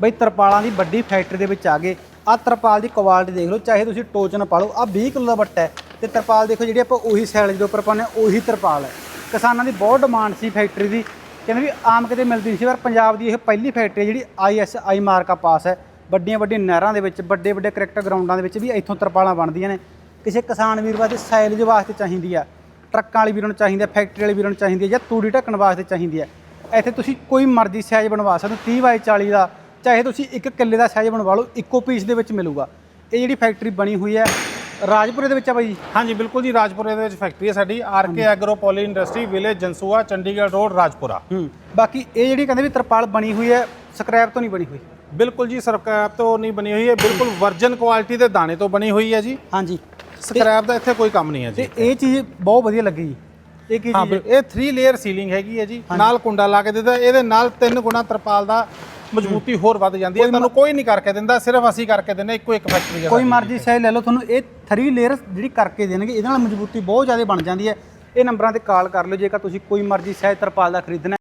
ਬਈ ਤਰਪਾਲਾਂ ਦੀ ਵੱਡੀ ਫੈਕਟਰੀ ਦੇ ਵਿੱਚ ਆ ਗਏ। ਆ ਤਰਪਾਲ ਦੀ ਕੁਆਲਿਟੀ ਦੇਖ ਲਓ, ਚਾਹੇ ਤੁਸੀਂ ਟੋਚਨ ਪਾ ਲਓ ਆ 20 ਕਿਲੋ ਦਾ ਵੱਟਾ ਹੈ। ਤੇ ਤਰਪਾਲ ਦੇਖੋ ਜਿਹੜੀ ਆਪਾਂ ਉਹੀ ਸੈਲਜ ਦੇ ਉੱਪਰ ਪਾਉਂਦੇ ਹਾਂ, ਉਹੀ ਤਰਪਾਲ ਹੈ। ਕਿਸਾਨਾਂ ਦੀ ਬਹੁਤ ਡਿਮਾਂਡ ਸੀ ਫੈਕਟਰੀ ਦੀ। ਕਹਿੰਦੇ ਵੀ ਆਮ ਕਿਤੇ ਮਿਲਦੀ ਸੀ, ਪਰ ਪੰਜਾਬ ਦੀ ਇਹ ਪਹਿਲੀ ਫੈਕਟਰੀ ਹੈ ਜਿਹੜੀ ਆਈਐਸਆਈ ਮਾਰਕਾ ਪਾਸ ਹੈ। ਵੱਡੀਆਂ ਵੱਡੀਆਂ ਨਹਿਰਾਂ ਦੇ ਵਿੱਚ, ਵੱਡੇ ਵੱਡੇ ਕ੍ਰਿਕਟ ਗਰਾਊਂਡਾਂ ਦੇ ਵਿੱਚ ਵੀ ਇੱਥੋਂ ਤਰਪਾਲਾਂ ਬਣਦੀਆਂ ਨੇ। ਕਿਸੇ ਕਿਸਾਨ ਵੀਰ ਵਾਸਤੇ ਸੈਲਜ ਵਾਸਤੇ ਚਾਹੀਦੀ ਆ। ਟਰੱਕਾਂ ਵਾਲੀ ਵੀਰਾਂ ਨੂੰ ਚਾਹੀਦੀ ਆ ਫੈਕਟਰੀ ਵਾਲੀ ਵੀਰਾਂ ਨੂੰ ਚਾਹੀਦੀ ਹੈ ਜਾਂ ਤੂੜੀ ਢੱਕਣ ਵਾਸਤੇ ਚਾਹੀਦੀ ਹੈ ਇੱਥੇ ਤੁਸੀਂ ਕੋਈ ਮਰਜ਼ੀ ਸਾਈਜ਼ ਬਣਵਾ ਸਕਦੇ ਹੋ 30 ਬਾਈ 40 ਦਾ ਚਾਹੇ ਤੁਸੀਂ ਇੱਕ ਕਿੱਲੇ ਦਾ ਸਾਈਜ਼ ਬਣਵਾ ਲਓ ਇੱਕੋ ਪੀਸ ਦੇ ਵਿੱਚ ਮਿਲੂਗਾ। ਇਹ ਜਿਹੜੀ ਫੈਕਟਰੀ ਬਣੀ ਹੋਈ ਹੈ ਰਾਜਪੁਰੇ ਦੇ ਵਿੱਚ ਆ ਬਾਈ? ਜੀ ਹਾਂਜੀ ਬਿਲਕੁਲ ਜੀ ਰਾਜਪੁਰੇ ਦੇ ਵਿੱਚ ਫੈਕਟਰੀ ਹੈ ਸਾਡੀ। RK agro poly industry village Jansua Chandigarh road Rajpura ਹੂੰ ਬਾਕੀ ਇਹ ਜਿਹੜੀ ਕਹਿੰਦੇ ਵੀ ਤਰਪਾਲ ਬਣੀ ਹੋਈ ਹੈ ਸਕ੍ਰੈਪ ਤੋਂ ਨਹੀਂ ਬਣੀ ਹੋਈ? ਬਿਲਕੁਲ ਜੀ ਸਰਕਾਰ ਤੋਂ ਨਹੀਂ ਬਣੀ ਹੋਈ ਹੈ। ਬਿਲਕੁਲ ਵਰਜਨ ਕੁਆਲਿਟੀ ਦੇ ਦਾਣੇ ਤੋਂ ਬਣੀ ਹੋਈ ਹੈ ਜੀ। ਹਾਂਜੀ। ਸਕ੍ਰੈਪ ਦਾ ਇੱਥੇ ਕੋਈ ਕੰਮ ਨਹੀਂ ਹੈ ਜੀ। ਤੇ ਇਹ ਚੀਜ਼ ਬਹੁਤ ਵਧੀਆ ਲੱਗੀ ਜੀ। ਇਹ ਕੀ ਚੀਜ਼ ਇਹ 3 ਲੇਅਰ ਸੀਲਿੰਗ ਹੈਗੀ ਹੈ ਜੀ। ਨਾਲ ਕੁੰਡਾ ਲਾ ਕੇ ਦਿੱਤਾ। ਇਹਦੇ ਨਾਲ ਤਿੰਨ ਗੁਣਾ ਤਰਪਾਲ ਦਾ ਮਜ਼ਬੂਤੀ ਹੋਰ ਵੱਧ ਜਾਂਦੀ ਹੈ ਤੁਹਾਨੂੰ ਕੋਈ ਨਹੀਂ ਕਰਕੇ ਦਿੰਦਾ ਸਿਰਫ ਅਸੀਂ ਕਰਕੇ ਦਿੰਦੇ ਇੱਕੋ ਇੱਕ ਫੈਕਟਰੀ ਹੈ ਕੋਈ। ਮਰਜ਼ੀ ਸਾਈਜ਼ ਲੈ ਲਓ ਤੁਹਾਨੂੰ ਇਹ 3 ਲੇਅਰ ਜਿਹੜੀ ਕਰਕੇ ਦੇਣਗੇ ਇਹਦੇ ਨਾਲ ਮਜ਼ਬੂਤੀ ਬਹੁਤ ਜ਼ਿਆਦਾ ਬਣ ਜਾਂਦੀ ਹੈ ਇਹ ਨੰਬਰਾਂ ਤੇ ਕਾਲ ਕਰ ਲਿਓ ਜੇਕਰ ਤੁਸੀਂ ਕੋਈ ਮਰਜ਼ੀ ਸਾਈਜ਼ ਤਰਪਾਲ ਦਾ ਖਰੀਦਣਾ।